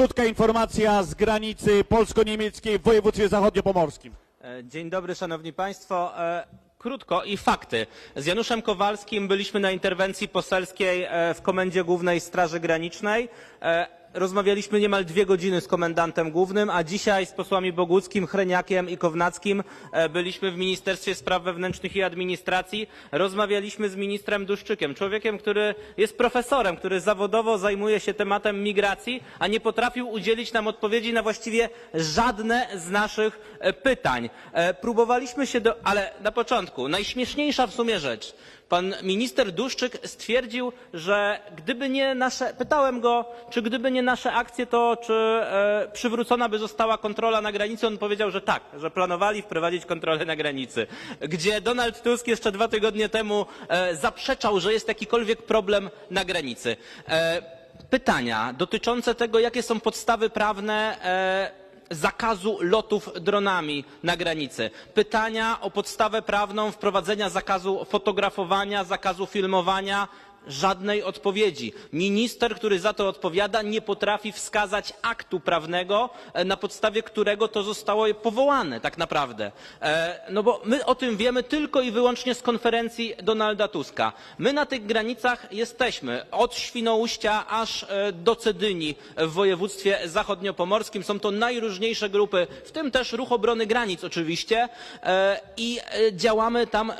Krótka informacja z granicy polsko-niemieckiej w województwie zachodniopomorskim. E, Dzień dobry, szanowni państwo. E, Krótko i fakty. Z Januszem Kowalskim byliśmy na interwencji poselskiej e, w Komendzie Głównej Straży Granicznej. Rozmawialiśmy niemal dwie godziny z komendantem głównym, a dzisiaj z posłami Boguckim, Chreniakiem i Kownackim e, byliśmy w Ministerstwie Spraw Wewnętrznych i Administracji. Rozmawialiśmy z ministrem Duszczykiem, człowiekiem, który jest profesorem, który zawodowo zajmuje się tematem migracji, a nie potrafił udzielić nam odpowiedzi na właściwie żadne z naszych e, pytań. E, Próbowaliśmy się do... ale na początku, najśmieszniejsza w sumie rzecz. Pan minister Duszczyk stwierdził, że gdyby nie nasze, pytałem go, czy gdyby nie nasze akcje, to czy e, przywrócona by została kontrola na granicy? On powiedział, że tak, że planowali wprowadzić kontrolę na granicy. Gdzie Donald Tusk jeszcze dwa tygodnie temu e, zaprzeczał, że jest jakikolwiek problem na granicy. E, pytania dotyczące tego, jakie są podstawy prawne e, zakazu lotów dronami na granicy. Pytania o podstawę prawną wprowadzenia zakazu fotografowania, zakazu filmowania. Żadnej odpowiedzi. Minister, który za to odpowiada, nie potrafi wskazać aktu prawnego, e, na podstawie którego to zostało powołane tak naprawdę. E, No bo my o tym wiemy tylko i wyłącznie z konferencji Donalda Tuska. My na tych granicach jesteśmy od Świnoujścia aż e, do Cedyni w województwie zachodniopomorskim. Są to najróżniejsze grupy, w tym też Ruch Obrony Granic oczywiście i działamy tam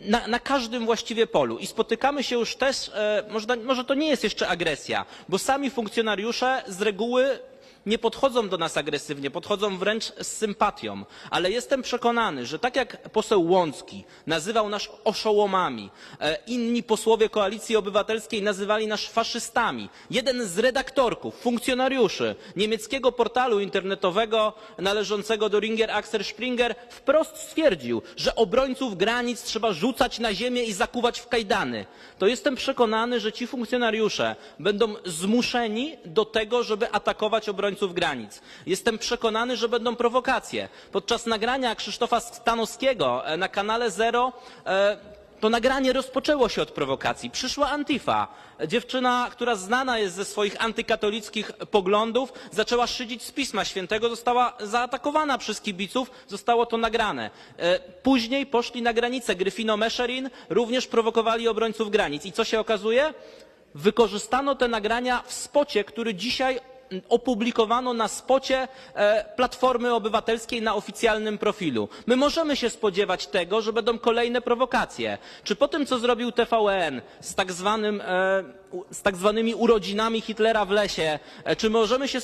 na, na każdym właściwie polu. I spotykamy się już też, e, może, może to nie jest jeszcze agresja, bo sami funkcjonariusze z reguły nie podchodzą do nas agresywnie, podchodzą wręcz z sympatią. Ale jestem przekonany, że tak jak poseł Łącki nazywał nas oszołomami, e, inni posłowie Koalicji Obywatelskiej nazywali nas faszystami, jeden z redaktorków, funkcjonariuszy niemieckiego portalu internetowego należącego do Ringer Axel Springer wprost stwierdził, że obrońców granic trzeba rzucać na ziemię i zakuwać w kajdany. To jestem przekonany, że ci funkcjonariusze będą zmuszeni do tego, żeby atakować obrońców granic. Jestem przekonany, że będą prowokacje. Podczas nagrania Krzysztofa Stanowskiego e, na kanale Zero e, to nagranie rozpoczęło się od prowokacji. Przyszła Antifa. Dziewczyna, która znana jest ze swoich antykatolickich poglądów, zaczęła szydzić z Pisma Świętego, została zaatakowana przez kibiców, zostało to nagrane. E, Później poszli na granicę. Gryfino Meszerin również prowokowali obrońców granic. I co się okazuje? Wykorzystano te nagrania w spocie, który dzisiaj opublikowano na spocie e, Platformy Obywatelskiej na oficjalnym profilu. My możemy się spodziewać tego, że będą kolejne prowokacje. Czy po tym, co zrobił TVN z tak, zwanym, e, z tak zwanymi urodzinami Hitlera w lesie, e, czy możemy się